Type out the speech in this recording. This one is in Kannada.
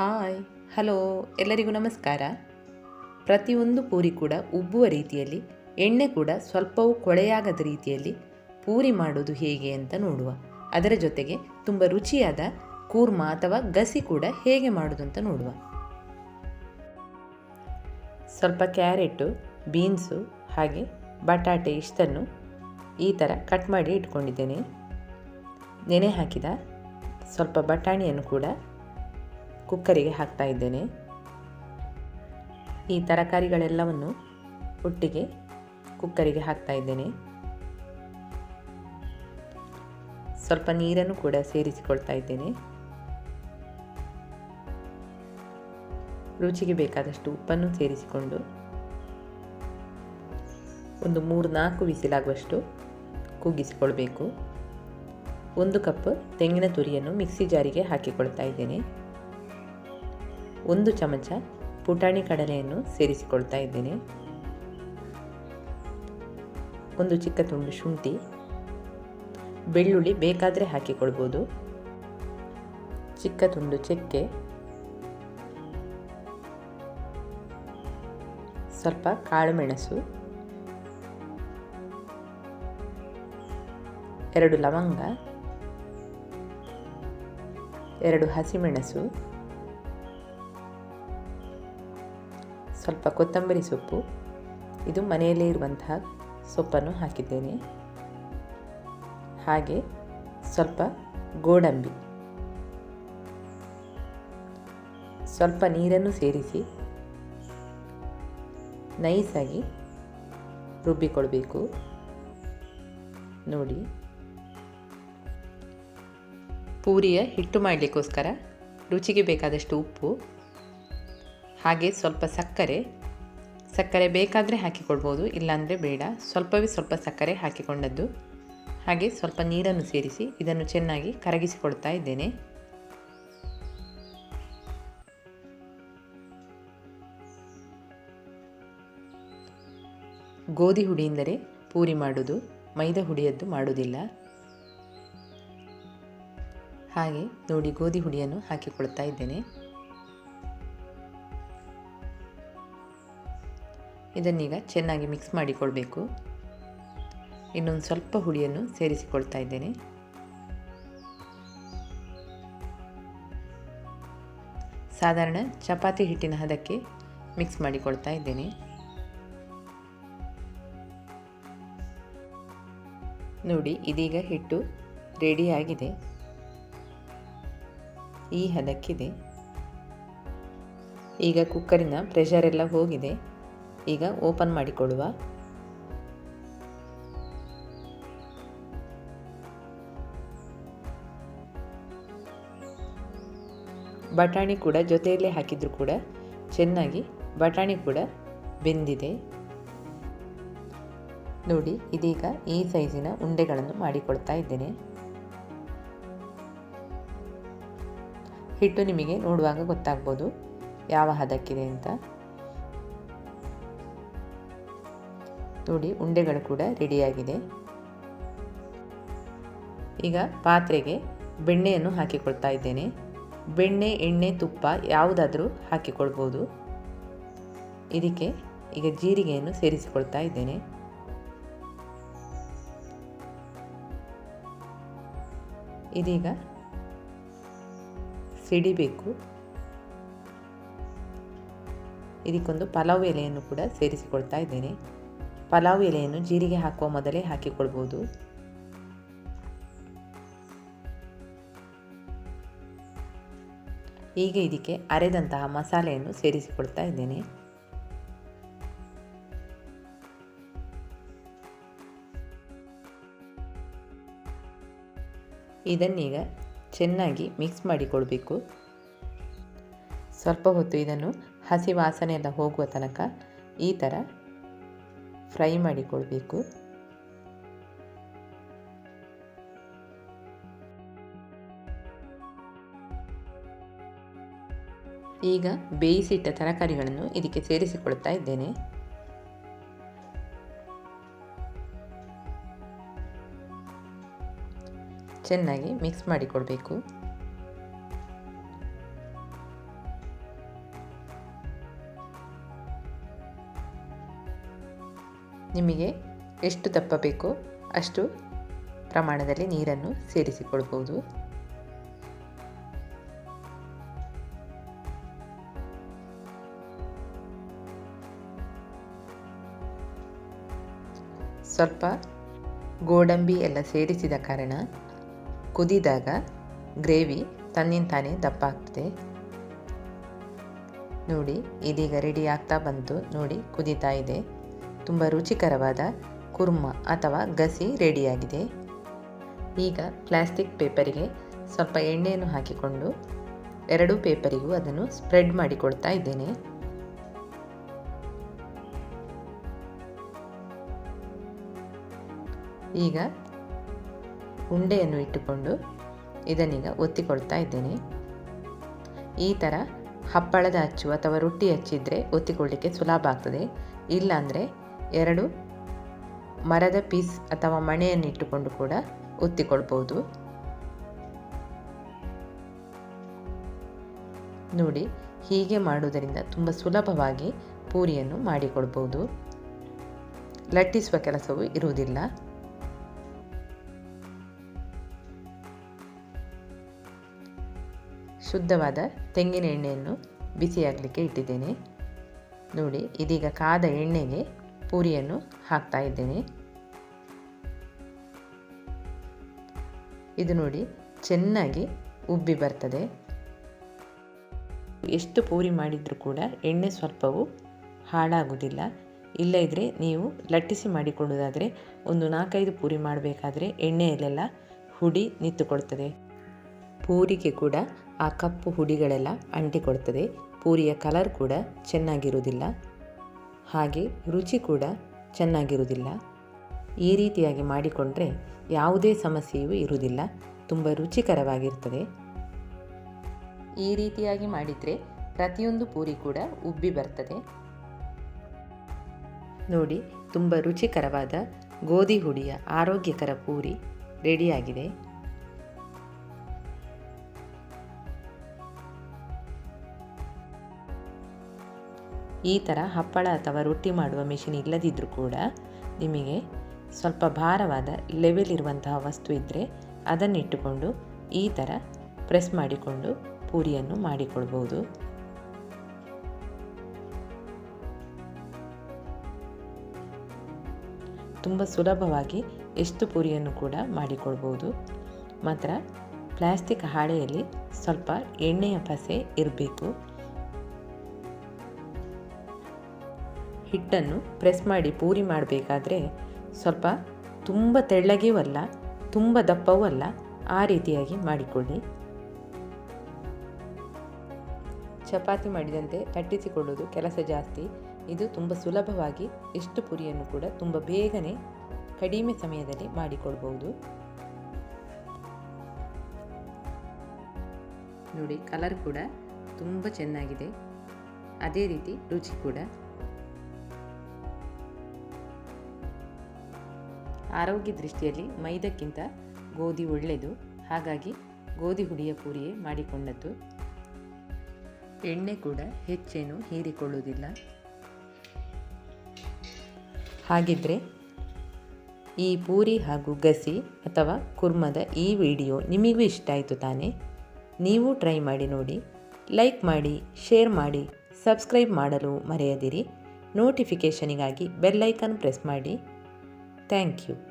ಹಾಯ್, ಹಲೋ, ಎಲ್ಲರಿಗೂ ನಮಸ್ಕಾರ. ಪ್ರತಿಯೊಂದು ಪೂರಿ ಕೂಡ ಉಬ್ಬುವ ರೀತಿಯಲ್ಲಿ, ಎಣ್ಣೆ ಕೂಡ ಸ್ವಲ್ಪವೂ ಕೊಳೆಯಾಗದ ರೀತಿಯಲ್ಲಿ ಪೂರಿ ಮಾಡೋದು ಹೇಗೆ ಅಂತ ನೋಡುವ. ಅದರ ಜೊತೆಗೆ ತುಂಬ ರುಚಿಯಾದ ಕೂರ್ಮ ಅಥವಾ ಗಸಿ ಕೂಡ ಹೇಗೆ ಮಾಡೋದು ಅಂತ ನೋಡುವ. ಸ್ವಲ್ಪ ಕ್ಯಾರೆಟು, ಬೀನ್ಸು ಹಾಗೆ ಬಟಾಟೆ ಇಷ್ಟನ್ನು ಈ ಥರ ಕಟ್ ಮಾಡಿ ಇಟ್ಕೊಂಡಿದ್ದೇನೆ. ನೆನೆ ಹಾಕಿದ ಸ್ವಲ್ಪ ಬಟಾಣಿಯನ್ನು ಕೂಡ ಕುಕ್ಕರಿಗೆ ಹಾಕ್ತಾ ಇದ್ದೇನೆ. ಈ ತರಕಾರಿಗಳೆಲ್ಲವನ್ನು ಒಟ್ಟಿಗೆ ಕುಕ್ಕರಿಗೆ ಹಾಕ್ತಾ ಇದ್ದೇನೆ. ಸ್ವಲ್ಪ ನೀರನ್ನು ಕೂಡ ಸೇರಿಸಿಕೊಳ್ತಾ ಇದ್ದೇನೆ. ರುಚಿಗೆ ಬೇಕಾದಷ್ಟು ಉಪ್ಪನ್ನು ಸೇರಿಸಿಕೊಂಡು ಒಂದು ಮೂರು ನಾಲ್ಕು ವಿಸಿಲಾಗುವಷ್ಟು ಕೂಗಿಸಿಕೊಳ್ಬೇಕು ಒಂದು ಕಪ್ ತೆಂಗಿನ ತುರಿಯನ್ನು ಮಿಕ್ಸಿ ಜಾರಿಗೆ ಹಾಕಿಕೊಳ್ತಾ ಇದ್ದೇನೆ. ಒಂದು ಚಮಚ ಪುಟಾಣಿ ಕಡಲೆಯನ್ನು ಸೇರಿಸಿಕೊಳ್ತಾ ಇದ್ದೇನೆ. ಒಂದು ಚಿಕ್ಕ ತುಂಡು ಶುಂಠಿ, ಬೆಳ್ಳುಳ್ಳಿ ಬೇಕಾದರೆ ಹಾಕಿಕೊಳ್ಬೋದು. ಚಿಕ್ಕ ತುಂಡು ಚಕ್ಕೆ, ಸ್ವಲ್ಪ ಕಾಳುಮೆಣಸು ಎರಡು ಲವಂಗ, ಎರಡು ಹಸಿಮೆಣಸು ಸ್ವಲ್ಪ ಕೊತ್ತಂಬರಿ ಸೊಪ್ಪು, ಇದು ಮನೆಯಲ್ಲೇ ಇರುವಂತಹ ಸೊಪ್ಪನ್ನು ಹಾಕಿದ್ದೇನೆ. ಹಾಗೆ ಸ್ವಲ್ಪ ಗೋಡಂಬಿ. ಸ್ವಲ್ಪ ನೀರನ್ನು ಸೇರಿಸಿ ನೈಸಾಗಿ ರುಬ್ಬಿಕೊಳ್ಬೇಕು. ನೋಡಿ. ಪೂರಿಯ ಹಿಟ್ಟು ಮಾಡಲಿಕ್ಕೋಸ್ಕರ ರುಚಿಗೆ ಬೇಕಾದಷ್ಟು ಉಪ್ಪು ಹಾಗೆ ಸ್ವಲ್ಪ ಸಕ್ಕರೆ ಸಕ್ಕರೆ ಬೇಕಾದರೆ ಹಾಕಿಕೊಳ್ಬೋದು ಇಲ್ಲಾಂದರೆ ಬೇಡ. ಸ್ವಲ್ಪವೇ ಸ್ವಲ್ಪ ಸಕ್ಕರೆ ಹಾಕಿಕೊಂಡದ್ದು. ಹಾಗೆ ಸ್ವಲ್ಪ ನೀರನ್ನು ಸೇರಿಸಿ ಇದನ್ನು ಚೆನ್ನಾಗಿ ಕರಗಿಸಿಕೊಡ್ತಾ ಇದ್ದೇನೆ. ಗೋಧಿ ಹುಡಿಯಿಂದಲೇ ಪೂರಿ ಮಾಡೋದು, ಮೈದಾ ಹುಡಿಯದ್ದು ಮಾಡೋದಿಲ್ಲ. ಹಾಗೆ ನೋಡಿ ಗೋಧಿ ಹುಡಿಯನ್ನು ಹಾಕಿಕೊಳ್ತಾ ಇದ್ದೇನೆ. ಇದನ್ನೀಗ ಚೆನ್ನಾಗಿ ಮಿಕ್ಸ್ ಮಾಡಿಕೊಳ್ಬೇಕು. ಇನ್ನೊಂದು ಸ್ವಲ್ಪ ಹುಳಿಯನ್ನು ಸೇರಿಸಿಕೊಳ್ತಾ ಇದ್ದೇನೆ. ಸಾಧಾರಣ ಚಪಾತಿ ಹಿಟ್ಟಿನ ಹದಕ್ಕೆ ಮಿಕ್ಸ್ ಮಾಡಿಕೊಳ್ತಾ ಇದ್ದೇನೆ. ನೋಡಿ, ಇದೀಗ ಹಿಟ್ಟು ರೆಡಿಯಾಗಿದೆ ಈ ಹದಕ್ಕಿದೆ. ಈಗ ಕುಕ್ಕರಿನ ಪ್ರೆಷರ್ ಎಲ್ಲ ಹೋಗಿದೆ. ಈಗ ಓಪನ್ ಮಾಡಿಕೊಳ್ಳುವ. ಬಟಾಣಿ ಕೂಡ ಜೊತೆಯಲ್ಲೇ ಹಾಕಿದ್ರು ಕೂಡ ಚೆನ್ನಾಗಿ ಬಟಾಣಿ ಕೂಡ ಬೆಂದಿದೆ. ನೋಡಿ, ಇದೀಗ ಈ ಸೈಜಿನ ಉಂಡೆಗಳನ್ನು ಮಾಡಿಕೊಳ್ತಾ ಇದ್ದೇನೆ. ಹಿಟ್ಟು ನಿಮಗೆ ನೋಡುವಾಗ ಗೊತ್ತಾಗ್ಬೋದು ಯಾವ ಹದಕ್ಕಿದೆ ಅಂತ. ನೋಡಿ, ಉಂಡೆಗಳು ಕೂಡ ರೆಡಿಯಾಗಿದೆ. ಈಗ ಪಾತ್ರೆಗೆ ಬೆಣ್ಣೆಯನ್ನು ಹಾಕಿಕೊಳ್ತಾ ಇದ್ದೇನೆ. ಬೆಣ್ಣೆ, ಎಣ್ಣೆ, ತುಪ್ಪ ಯಾವುದಾದರೂ ಹಾಕಿಕೊಳ್ಬೋದು. ಇದಕ್ಕೆ ಈಗ ಜೀರಿಗೆಯನ್ನು ಸೇರಿಸಿಕೊಳ್ತಾ ಇದ್ದೇನೆ. ಇದೀಗ ಸಿಡಿಬೇಕು. ಇದಕ್ಕೊಂದು ಪಲಾವ್ ಎಲೆಯನ್ನು ಕೂಡ ಸೇರಿಸಿಕೊಳ್ತಾ ಇದ್ದೇನೆ. ಪಲಾವ್ ಎಲೆಯನ್ನು ಜೀರಿಗೆ ಹಾಕುವ ಮೊದಲೇ ಹಾಕಿಕೊಳ್ಬೋದು. ಈಗ ಇದಕ್ಕೆ ಅರೆದಂತಹ ಮಸಾಲೆಯನ್ನು ಸೇರಿಸಿಕೊಳ್ತಾ ಇದ್ದೇನೆ. ಇದನ್ನೀಗ ಚೆನ್ನಾಗಿ ಮಿಕ್ಸ್ ಮಾಡಿಕೊಳ್ಬೇಕು. ಸ್ವಲ್ಪ ಹೊತ್ತು ಇದನ್ನು ಹಸಿ ವಾಸನೆ ಹೋಗುವ ತನಕ ಈ ಥರ ಫ್ರೈ ಮಾಡಿಕೊಳ್ಬೇಕು ಈಗ ಬೇಯಿಸಿಟ್ಟ ತರಕಾರಿಗಳನ್ನು ಇದಕ್ಕೆ ಸೇರಿಸಿಕೊಳ್ತಾ ಇದ್ದೇನೆ. ಚೆನ್ನಾಗಿ ಮಿಕ್ಸ್ ಮಾಡಿಕೊಳ್ಬೇಕು ನಿಮಗೆ ಎಷ್ಟು ದಪ್ಪ ಬೇಕೋ ಅಷ್ಟು ಪ್ರಮಾಣದಲ್ಲಿ ನೀರನ್ನು ಸೇರಿಸಿಕೊಳ್ಬೋದು. ಸ್ವಲ್ಪ ಗೋಡಂಬಿ ಎಲ್ಲ ಸೇರಿಸಿದ ಕಾರಣ ಕುದಿದಾಗ ಗ್ರೇವಿ ತನ್ನಿಂತಾನೇ ದಪ್ಪ ಆಗ್ತದೆ. ನೋಡಿ, ಇದೀಗ ರೆಡಿ ಆಗ್ತಾ ಬಂತು. ನೋಡಿ, ಕುದೀತಾ ಇದೆ. ತುಂಬ ರುಚಿಕರವಾದ ಕುರ್ಮ ಅಥವಾ ಗಸಿ ರೆಡಿಯಾಗಿದೆ. ಈಗ ಪ್ಲಾಸ್ಟಿಕ್ ಪೇಪರಿಗೆ ಸ್ವಲ್ಪ ಎಣ್ಣೆಯನ್ನು ಹಾಕಿಕೊಂಡು ಎರಡೂ ಪೇಪರಿಗೂ ಅದನ್ನು ಸ್ಪ್ರೆಡ್ ಮಾಡಿಕೊಳ್ತಾ ಇದ್ದೇನೆ. ಈಗ ಉಂಡೆಯನ್ನು ಇಟ್ಟುಕೊಂಡು ಇದನ್ನೀಗ ಒತ್ತಿಕೊಳ್ತಾ ಇದ್ದೇನೆ. ಈ ಥರ ಹಪ್ಪಳದ ಅಚ್ಚು ಅಥವಾ ರೊಟ್ಟಿ ಹಚ್ಚಿದರೆ ಒತ್ತಿಕೊಳ್ಳಿಕ್ಕೆ ಸುಲಭ ಆಗ್ತದೆ. ಇಲ್ಲಾಂದರೆ ಎರಡು ಮರದ ಪೀಸ್ ಅಥವಾ ಮಣೆಯನ್ನು ಇಟ್ಟುಕೊಂಡು ಕೂಡ ಒತ್ತಿಕೊಳ್ಬೋದು ನೋಡಿ, ಹೀಗೆ ಮಾಡುವುದರಿಂದ ತುಂಬ ಸುಲಭವಾಗಿ ಪೂರಿಯನ್ನು ಮಾಡಿಕೊಳ್ಬೋದು ಲಟ್ಟಿಸುವ ಕೆಲಸವೂ ಇರುವುದಿಲ್ಲ. ಶುದ್ಧವಾದ ತೆಂಗಿನ ಎಣ್ಣೆಯನ್ನು ಬಿಸಿಯಾಗಲಿಕ್ಕೆ ಇಟ್ಟಿದ್ದೇನೆ. ನೋಡಿ, ಇದೀಗ ಕಾದ ಎಣ್ಣೆಗೆ ಪೂರಿಯನ್ನು ಹಾಕ್ತಾ ಇದ್ದೇನೆ. ಇದು ನೋಡಿ ಚೆನ್ನಾಗಿ ಉಬ್ಬಿ ಬರ್ತದೆ. ಎಷ್ಟು ಪೂರಿ ಮಾಡಿದರೂ ಕೂಡ ಎಣ್ಣೆ ಸ್ವಲ್ಪವೂ ಹಾಳಾಗುವುದಿಲ್ಲ ಇಲ್ಲ ಇದ್ದರೆ ನೀವು ಲಟ್ಟಿಸಿ ಮಾಡಿಕೊಳ್ಳೋದಾದರೆ ಒಂದು ನಾಲ್ಕೈದು ಪೂರಿ ಮಾಡಬೇಕಾದ್ರೆ ಎಣ್ಣೆಯಲ್ಲೆಲ್ಲ ಹುಡಿ ನಿಂತುಕೊಳ್ತದೆ. ಪೂರಿಗೆ ಕೂಡ ಆ ಕಪ್ಪು ಹುಡಿಗಳೆಲ್ಲ ಅಂಟಿಕೊಳ್ತದೆ. ಪೂರಿಯ ಕಲರ್ ಕೂಡ ಚೆನ್ನಾಗಿರುವುದಿಲ್ಲ. ಹಾಗೆ ರುಚಿ ಕೂಡ ಚೆನ್ನಾಗಿರುವುದಿಲ್ಲ. ಈ ರೀತಿಯಾಗಿ ಮಾಡಿಕೊಂಡ್ರೆ ಯಾವುದೇ ಸಮಸ್ಯೆಯೂ ಇರುವುದಿಲ್ಲ. ತುಂಬ ರುಚಿಕರವಾಗಿರ್ತದೆ ಈ ರೀತಿಯಾಗಿ ಮಾಡಿದರೆ ಪ್ರತಿಯೊಂದು ಪೂರಿ ಕೂಡ ಉಬ್ಬಿ ಬರ್ತದೆ. ನೋಡಿ, ತುಂಬ ರುಚಿಕರವಾದ ಗೋಧಿ ಹುಡಿಯ ಆರೋಗ್ಯಕರ ಪೂರಿ ರೆಡಿಯಾಗಿದೆ. ಈ ಥರ ಹಪ್ಪಳ ಅಥವಾ ರೊಟ್ಟಿ ಮಾಡುವ ಮಿಷಿನ್ ಇಲ್ಲದಿದ್ದರೂ ಕೂಡ ನಿಮಗೆ ಸ್ವಲ್ಪ ಭಾರವಾದ ಲೆವೆಲ್ ಇರುವಂತಹ ವಸ್ತು ಇದ್ದರೆ ಅದನ್ನಿಟ್ಟುಕೊಂಡು ಈ ಥರ ಪ್ರೆಸ್ ಮಾಡಿಕೊಂಡು ಪೂರಿಯನ್ನು ಮಾಡಿಕೊಳ್ಬೋದು. ತುಂಬ ಸುಲಭವಾಗಿ ಎಷ್ಟು ಪೂರಿಯನ್ನು ಕೂಡ ಮಾಡಿಕೊಳ್ಬೋದು. ಮಾತ್ರ ಪ್ಲಾಸ್ಟಿಕ್ ಹಾಳೆಯಲ್ಲಿ ಸ್ವಲ್ಪ ಎಣ್ಣೆಯ ಪಸೆ ಇರಬೇಕು. ಹಿಟ್ಟನ್ನು ಪ್ರೆಸ್ ಮಾಡಿ ಪೂರಿ ಮಾಡಬೇಕಾದ್ರೆ ಸ್ವಲ್ಪ ತುಂಬ ತೆಳ್ಳಗೂ ಅಲ್ಲ, ತುಂಬ ದಪ್ಪವೂ ಅಲ್ಲ, ಆ ರೀತಿಯಾಗಿ ಮಾಡಿಕೊಳ್ಳಿ. ಚಪಾತಿ ಮಾಡಿದಂತೆ ತಟ್ಟಿಸಿಕೊಳ್ಳೋದು ಕೆಲಸ ಜಾಸ್ತಿ. ಇದು ತುಂಬ ಸುಲಭವಾಗಿ ಎಷ್ಟು ಪುರಿಯನ್ನು ಕೂಡ ತುಂಬ ಬೇಗನೆ ಕಡಿಮೆ ಸಮಯದಲ್ಲಿ ಮಾಡಿಕೊಳ್ಬಹುದು. ನೋಡಿ, ಕಲರ್ ಕೂಡ ತುಂಬ ಚೆನ್ನಾಗಿದೆ. ಅದೇ ರೀತಿ ರುಚಿ ಕೂಡ. ಆರೋಗ್ಯ ದೃಷ್ಟಿಯಲ್ಲಿ ಮೈದಕ್ಕಿಂತ ಗೋಧಿ ಒಳ್ಳೆಯದು. ಹಾಗಾಗಿ ಗೋಧಿ ಹುಡಿಯ ಪೂರಿಯೇ ಮಾಡಿಕೊಂಡದ್ದು. ಎಣ್ಣೆ ಕೂಡ ಹೆಚ್ಚೇನು ಹೀರಿಕೊಳ್ಳುವುದಿಲ್ಲ. ಹಾಗಿದ್ದರೆ ಈ ಪೂರಿ ಹಾಗೂ ಗಸಿ ಅಥವಾ ಕುರ್ಮದ ಈ ವಿಡಿಯೋ ನಿಮಗೂ ಇಷ್ಟ ಆಯಿತು ತಾನೇ? ನೀವು ಟ್ರೈ ಮಾಡಿ ನೋಡಿ. ಲೈಕ್ ಮಾಡಿ, ಶೇರ್ ಮಾಡಿ, ಸಬ್ಸ್ಕ್ರೈಬ್ ಮಾಡಲು ಮರೆಯದಿರಿ. ನೋಟಿಫಿಕೇಷನಿಗಾಗಿ ಬೆಲ್ಲೈಕನ್ ಪ್ರೆಸ್ ಮಾಡಿ. Thank you.